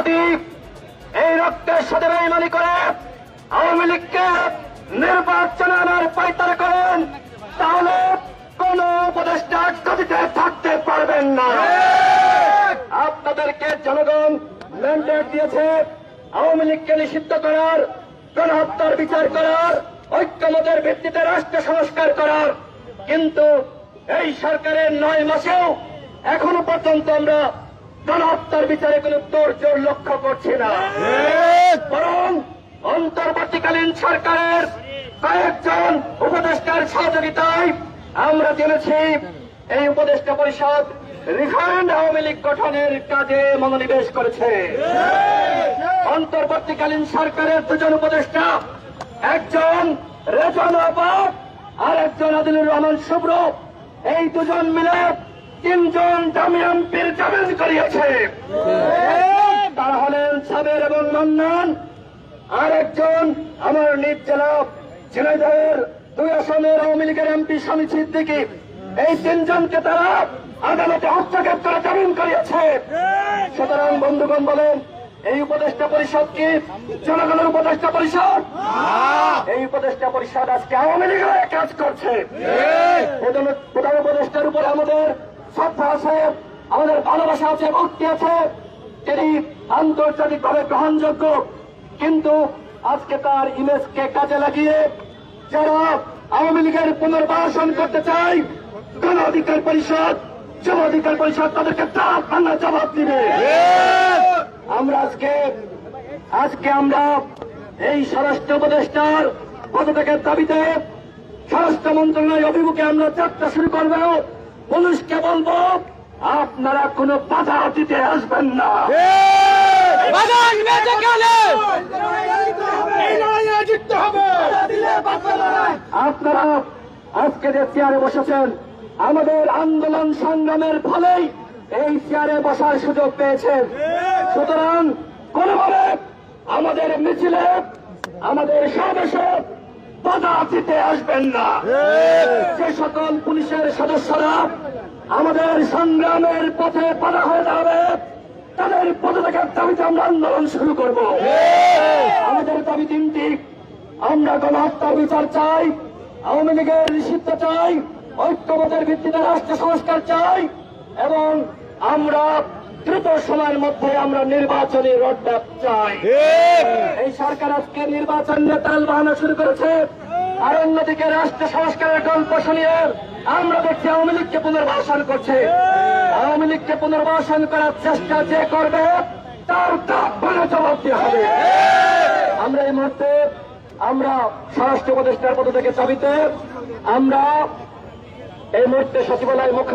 যদি এই রক্তের সাথে বেইমানি করে আওয়ামী লীগকে নির্বাচনে আনার পাইতারা করেন, তাহলে কোন উপদেষ্টা গতিতে থাকতে পারবেন না। আপনাদেরকে জনগণ ম্যান্ডেট দিয়েছে আওয়ামী লীগকে নিষিদ্ধ করার, গণহত্যার বিচার করার, ঐক্যমতের ভিত্তিতে রাষ্ট্র সংস্কার করার। কিন্তু এই সরকারের নয় মাসেও এখনও পর্যন্ত আমরা গণহত্যার বিচারে কোনো তোড়জোড় লক্ষ্য করছি না। বরং অন্তর্বর্তীকালীন সরকারের কয়েকজন উপদেষ্টার সহযোগিতায় আমরা জেনেছি এই উপদেষ্টা পরিষদ রিফাইন্ড আওয়ামী লীগ গঠনের কাজে মনোনিবেশ করেছে। অন্তর্বর্তীকালীন সরকারের দুজন উপদেষ্টা একজন রেজন আবাদ আর একজন আদিলুর রহমান শুভ্র এই দুজন মিলে তিনজন জামি এমপির জামিন করিয়েছে। তারা হলেন সাবের এবং মন্নান। আর একজন আমার নিজ জেলা ঝিনাইদহের দুই আসনের আওয়ামী লীগের এমপি স্বামী সিদ্দিকি। এই তিনজনকে তারা আদালতে হস্তক্ষেপ করে জামিন করিয়েছে। সুতরাং বন্ধুগণ বলেন, এই উপদেষ্টা পরিষদ কি জনগণের উপদেষ্টা পরিষদ? এই উপদেষ্টা পরিষদ আজকে আওয়ামী লীগের কাজ করছে। প্রধান উপদেষ্টার উপরে আমাদের শ্রদ্ধা আছে আমাদের ভালোবাসা আছে, ভক্তি আছে। তিনি আন্তর্জাতিকভাবে গ্রহণযোগ্য। কিন্তু আজকে তার ইমেজকে কাজে লাগিয়ে যারা আওয়ামী লীগের পুনর্বাসন করতে চায়, গণ অধিকার পরিষদ, যুব অধিকার পরিষদ, তাদেরকে তাপ ভাঙা জবাব দিবে। আমরা আজকে আজকে আমরা এই স্বরাষ্ট্র উপদেষ্টার পদত্যাগের দাবিতে স্বরাষ্ট্র মন্ত্রণালয় অভিমুখে আমরা যাত্রা শুরু করব। পুলিশকে বলব আপনারা কোনো বাধা দিতে আসবেন না। আপনারা আজকে যে চেয়ারে বসেছেন আমাদের আন্দোলন সংগ্রামের ফলেই এই চেয়ারে বসার সুযোগ পেয়েছেন। সুতরাং কোনোভাবে আমাদের মিছিলে আমাদের সমাবেশে বাধা দিতে আসবেন না। যে সকল পুলিশের সদস্যরা আমাদের সংগ্রামের পথে বাধা হয়ে দাঁড়াবে তাদের পদত্যাগের দাবিতে আমরা আন্দোলন শুরু করব। আমাদের দাবি তিনটি। আমরা গণহত্যার বিচার চাই আওয়ামী লীগের নিষিদ্ধ চাই ঐক্যমতের ভিত্তিতে রাষ্ট্র সংস্কার চাই এবং আমরা দ্রুত সময়ের মধ্যে আমরা নির্বাচনী রোডম্যাপ চাই। এই সরকার আজকে নির্বাচন নিয়ে তাল বাহানো শুরু করেছে। আর অন্যদিকে রাষ্ট্র সংস্কারের গল্প শুনিয়ে আমরা দেখছি আওয়ামী লীগকে পুনর্বাসন করছে। আওয়ামী লীগকে পুনর্বাসন করার চেষ্টা যে করবে তার ভালো জবাব দেওয়া হবে। আমরা এই মুহূর্তে আমরা স্বরাষ্ট্র উপদেষ্টার পদ থেকে চাবিতে আমরা এই মুহূর্তে সচিবালয় মুখ্য